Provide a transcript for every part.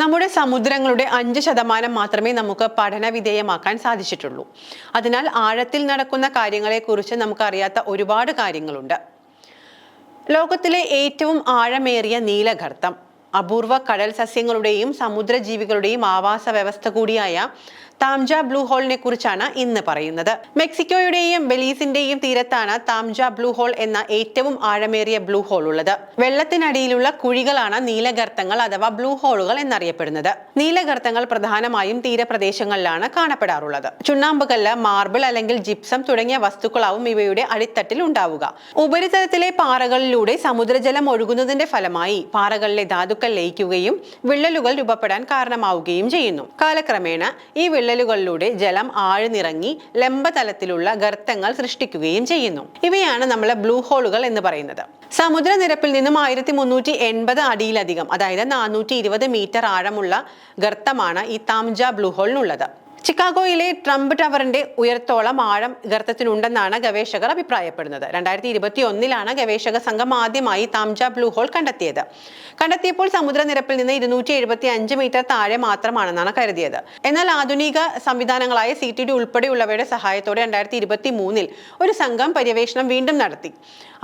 നമ്മുടെ സമുദ്രങ്ങളുടെ അഞ്ച് ശതമാനം മാത്രമേ നമുക്ക് പഠന വിധേയമാക്കാൻ സാധിച്ചിട്ടുള്ളൂ. അതിനാൽ ആഴത്തിൽ നടക്കുന്ന കാര്യങ്ങളെക്കുറിച്ച് നമുക്കറിയാത്ത ഒരുപാട് കാര്യങ്ങളുണ്ട്. ലോകത്തിലെ ഏറ്റവും ആഴമേറിയ നീലഗർത്തം അപൂർവ കടൽ സസ്യങ്ങളുടെയും സമുദ്രജീവികളുടെയും ആവാസ വ്യവസ്ഥ കൂടിയായ താംജ ബ്ലൂ ഹോളിനെ കുറിച്ചാണ് ഇന്ന് പറയുന്നത്. മെക്സിക്കോയുടെയും ബെലീസിന്റെയും തീരത്താണ് താംജ ബ്ലൂ ഹോൾ എന്ന ഏറ്റവും ആഴമേറിയ ബ്ലൂ ഹോൾ ഉള്ളത്. വെള്ളത്തിനടിയിലുള്ള കുഴികളാണ് നീലഗർത്തങ്ങൾ അഥവാ ബ്ലൂ ഹോളുകൾ എന്നറിയപ്പെടുന്നത്. നീലഗർത്തങ്ങൾ പ്രധാനമായും തീരപ്രദേശങ്ങളിലാണ് കാണപ്പെടാറുള്ളത്. ചുണ്ണാമ്പുകല്ല് മാർബിൾ അല്ലെങ്കിൽ ജിപ്സം തുടങ്ങിയ വസ്തുക്കളാവും ഇവയുടെ അടിത്തട്ടിൽ ഉണ്ടാവുക. ഉപരിതലത്തിലെ പാറകളിലൂടെ സമുദ്രജലം ഒഴുകുന്നതിന്റെ ഫലമായി പാറകളിലെ ധാതുക്കൾ ലയിക്കുകയും വിള്ളലുകൾ രൂപപ്പെടാൻ കാരണമാവുകയും ചെയ്യുന്നു. കാലക്രമേണ ഈ വിള്ളലുകളിലൂടെ ജലം ആഴ്ന്നിറങ്ങി ലംബതലത്തിലുള്ള ഗർത്തങ്ങൾ സൃഷ്ടിക്കുകയും ചെയ്യുന്നു. ഇവയാണ് നമ്മൾ ബ്ലൂ ഹോളുകൾ എന്ന് പറയുന്നത്. സമുദ്രനിരപ്പിൽ നിന്നും ആയിരത്തി മുന്നൂറ്റി എൺപത് അടിയിലധികം അതായത് നാനൂറ്റി ഇരുപത് മീറ്റർ ആഴമുള്ള ഗർത്തമാണ് ഈ താംജ ബ്ലൂ ഹോളിനുള്ളത്. ചിക്കാഗോയിലെ ട്രംപ് ടവറിന്റെ ഉയർത്തോളം ആഴം ഗർത്തത്തിനുണ്ടെന്നാണ് ഗവേഷകർ അഭിപ്രായപ്പെടുന്നത്. രണ്ടായിരത്തി ഇരുപത്തി ഒന്നിലാണ് ഗവേഷക സംഘം ആദ്യമായി താംജ ബ്ലൂ ഹോൾ കണ്ടെത്തിയത്. കണ്ടെത്തിയപ്പോൾ സമുദ്രനിരപ്പിൽ നിന്ന് ഇരുന്നൂറ്റി എഴുപത്തി അഞ്ച് മീറ്റർ താഴെ മാത്രമാണെന്നാണ് കരുതിയത്. എന്നാൽ ആധുനിക സംവിധാനങ്ങളായ സി ടി ഡി ഉൾപ്പെടെയുള്ളവയുടെ സഹായത്തോടെ രണ്ടായിരത്തി ഇരുപത്തി മൂന്നിൽ ഒരു സംഘം പര്യവേഷണം വീണ്ടും നടത്തി.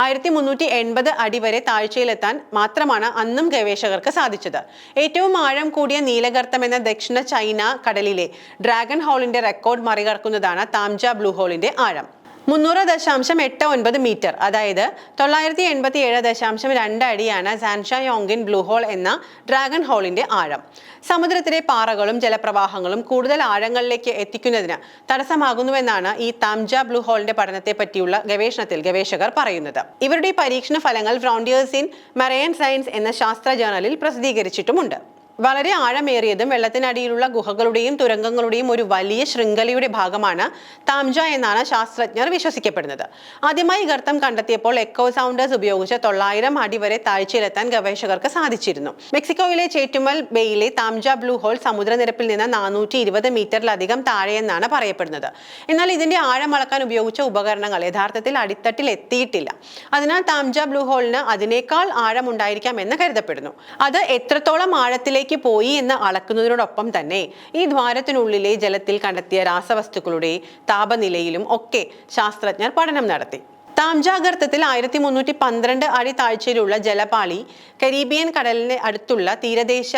ആയിരത്തി മുന്നൂറ്റി എൺപത് അടി വരെ താഴ്ചയിലെത്താൻ മാത്രമാണ് അന്നും ഗവേഷകർക്ക് സാധിച്ചത്. ഏറ്റവും ആഴം കൂടിയ നീലഗർത്തം എന്ന ദക്ഷിണ ചൈന കടലിലെ ഡ്രാഗൺ ഹോളിന്റെ റെക്കോർഡ് മറികടക്കുന്നതാണ് താംജ ബ്ലൂ ഹോളിന്റെ ആഴം. മുന്നൂറ് ദശാംശം എട്ട് ഒൻപത് മീറ്റർ അതായത് തൊള്ളായിരത്തി എൺപത്തി ഏഴ് ദശാംശം രണ്ട് അടിയാണ് സാൻഷായോങ്കിൻ ബ്ലൂ ഹോൾ എന്ന ഡ്രാഗൺ ഹോളിന്റെ ആഴം. സമുദ്രത്തിലെ പാറകളും ജലപ്രവാഹങ്ങളും കൂടുതൽ ആഴങ്ങളിലേക്ക് എത്തിക്കുന്നതിന് തടസ്സമാകുന്നുവെന്നാണ് ഈ താംജ ബ്ലൂ ഹോളിന്റെ പഠനത്തെ പറ്റിയുള്ള ഗവേഷണത്തിൽ ഗവേഷകർ പറയുന്നത്. ഇവരുടെ പരീക്ഷണ ഫലങ്ങൾ ഫ്രോണ്ടിയേഴ്സ് ഇൻ മറൈൻ സയൻസ് എന്ന ശാസ്ത്ര ജേണലിൽ പ്രസിദ്ധീകരിച്ചിട്ടുമുണ്ട്. വളരെ ആഴമേറിയതും വെള്ളത്തിനടിയിലുള്ള ഗുഹകളുടെയും തുരങ്കങ്ങളുടെയും ഒരു വലിയ ശൃംഖലയുടെ ഭാഗമാണ് താംജ എന്നാണ് ശാസ്ത്രജ്ഞർ വിശ്വസിക്കപ്പെടുന്നത്. ആദ്യമായി ഗർത്തം കണ്ടെത്തിയപ്പോൾ എക്കോ സൗണ്ടേഴ്സ് ഉപയോഗിച്ച് തൊള്ളായിരം അടി വരെ താഴ്ചയിലെത്താൻ ഗവേഷകർക്ക് സാധിച്ചിരുന്നു. മെക്സിക്കോയിലെ ചേറ്റുമൽ ബേയിലെ താംജ ബ്ലൂ ഹോൾ സമുദ്രനിരപ്പിൽ നിന്ന് നാനൂറ്റി ഇരുപത് മീറ്ററിലധികം താഴെയെന്നാണ് പറയപ്പെടുന്നത്. എന്നാൽ ഇതിന്റെ ആഴം അളക്കാൻ ഉപയോഗിച്ച ഉപകരണങ്ങൾ യഥാർത്ഥത്തിൽ അടിത്തട്ടിൽ എത്തിയിട്ടില്ല. അതിനാൽ താംജ ബ്ലൂ ഹോളിന് അതിനേക്കാൾ ആഴമുണ്ടായിരിക്കാം എന്ന് കരുതപ്പെടുന്നു. അത് എത്രത്തോളം ആഴത്തിലേക്ക് പോയി എന്ന് അളക്കുന്നതിനോടൊപ്പം തന്നെ ഈ ദ്വാരത്തിനുള്ളിലെ ജലത്തിൽ കണ്ടെത്തിയ രാസവസ്തുക്കളുടെ താപനിലയിലും ഒക്കെ ശാസ്ത്രജ്ഞർ പഠനം നടത്തി. താംജാഗർത്തത്തിൽ ആയിരത്തി മുന്നൂറ്റി പന്ത്രണ്ട് അടി താഴ്ചയിലുള്ള ജലപാളി കരീബിയൻ കടലിന് അടുത്തുള്ള തീരദേശ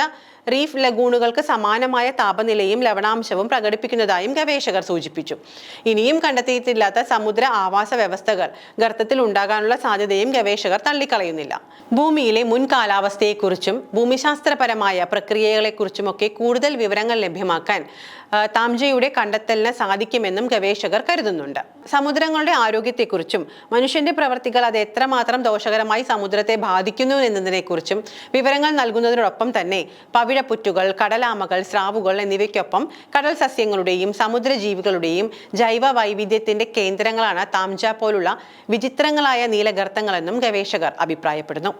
റീഫ് ലഗൂണുകൾക്ക് സമാനമായ താപനിലയും ലവണാംശവും പ്രകടിപ്പിക്കുന്നതായും ഗവേഷകർ സൂചിപ്പിച്ചു. ഇനിയും കണ്ടെത്തിയിട്ടില്ലാത്ത സമുദ്ര ആവാസ വ്യവസ്ഥകൾ ഗർത്തത്തിൽ ഉണ്ടാകാനുള്ള സാധ്യതയും ഗവേഷകർ തള്ളിക്കളയുന്നില്ല. ഭൂമിയിലെ മുൻ കാലാവസ്ഥയെക്കുറിച്ചും ഭൂമിശാസ്ത്രപരമായ പ്രക്രിയകളെക്കുറിച്ചുമൊക്കെ കൂടുതൽ വിവരങ്ങൾ ലഭ്യമാക്കാൻ താംജയുടെ കണ്ടെത്തലിന് സാധിക്കുമെന്നും ഗവേഷകർ കരുതുന്നുണ്ട്. സമുദ്രങ്ങളുടെ ആരോഗ്യത്തെക്കുറിച്ചും മനുഷ്യന്റെ പ്രവർത്തികൾ അത് എത്രമാത്രം ദോഷകരമായി സമുദ്രത്തെ ബാധിക്കുന്നു എന്നതിനെക്കുറിച്ചും വിവരങ്ങൾ നൽകുന്നതിനോടൊപ്പം തന്നെ പവിഴപ്പുറ്റുകൾ കടലാമകൾ സ്രാവുകൾ എന്നിവയ്ക്കൊപ്പം കടൽ സസ്യങ്ങളുടെയും സമുദ്രജീവികളുടെയും ജൈവ വൈവിധ്യത്തിന്റെ കേന്ദ്രങ്ങളാണ് താംജ പോലുള്ള വിചിത്രങ്ങളായ നീലഗർത്തങ്ങളെന്നും ഗവേഷകർ അഭിപ്രായപ്പെടുന്നു.